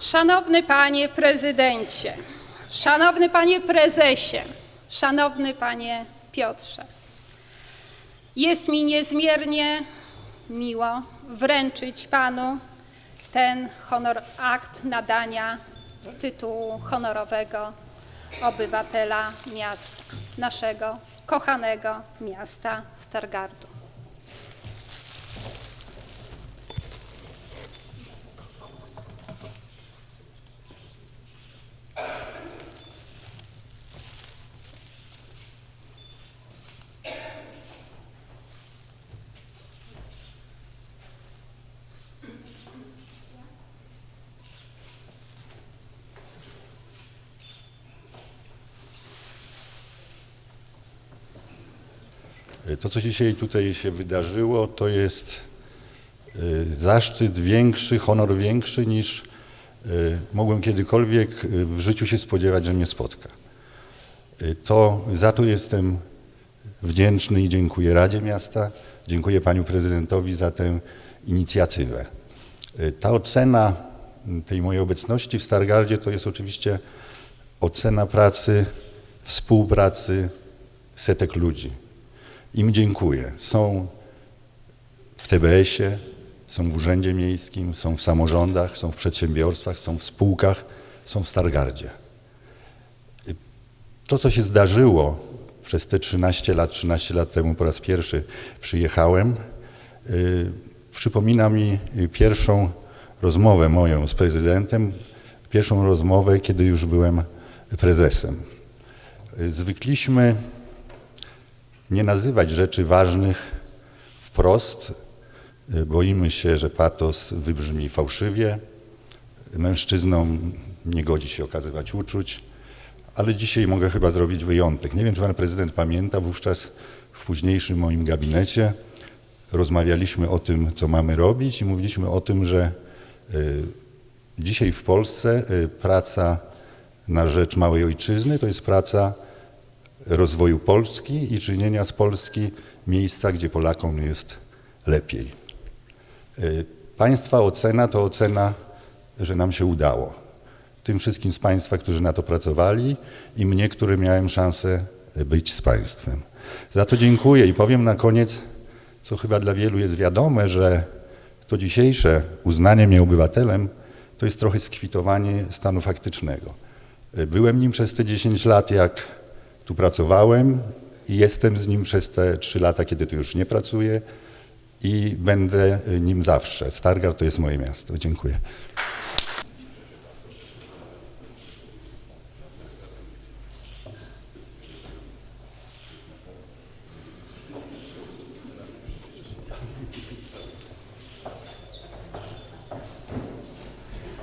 Szanowny Panie Prezydencie, Szanowny Panie Prezesie, Szanowny Panie Piotrze, jest mi niezmiernie miło wręczyć Panu ten honor, akt nadania tytułu honorowego obywatela miast naszego kochanego miasta Stargardu. To, co dzisiaj tutaj się wydarzyło, to jest y, zaszczyt większy, honor większy niż y, mogłem kiedykolwiek w życiu się spodziewać, że mnie spotka. To za to jestem wdzięczny i dziękuję Radzie Miasta, dziękuję Panu Prezydentowi za tę inicjatywę. Ta ocena tej mojej obecności w Stargardzie to jest oczywiście ocena pracy, współpracy setek ludzi. Im dziękuję. Są w TBS-ie, są w Urzędzie Miejskim, są w samorządach, są w przedsiębiorstwach, są w spółkach, są w Stargardzie. To, co się zdarzyło przez te 13 lat, 13 lat temu po raz pierwszy przyjechałem, yy, przypomina mi pierwszą rozmowę moją z prezydentem, pierwszą rozmowę, kiedy już byłem prezesem. Yy, Zwykliśmy nie nazywać rzeczy ważnych wprost. Y, Boimy się, że patos wybrzmi fałszywie. Mężczyznom nie godzi się okazywać uczuć, ale dzisiaj mogę chyba zrobić wyjątek. Nie wiem, czy pan prezydent pamięta, wówczas w późniejszym moim gabinecie rozmawialiśmy o tym, co mamy robić i mówiliśmy o tym, że y, dzisiaj w Polsce y, praca na rzecz małej ojczyzny to jest praca rozwoju Polski i czynienia z Polski miejsca, gdzie Polakom jest lepiej. Y, Państwa ocena to ocena, że nam się udało. Tym wszystkim z Państwa, którzy na to pracowali i mnie, który miałem szansę być z Państwem. Za to dziękuję i powiem na koniec, co chyba dla wielu jest wiadome, że to dzisiejsze uznanie mnie obywatelem to jest trochę skwitowanie stanu faktycznego. Y, Byłem nim przez te 10 lat, jak tu pracowałem i jestem z nim przez te trzy lata, kiedy tu już nie pracuję i będę nim zawsze. Stargard to jest moje miasto. Dziękuję.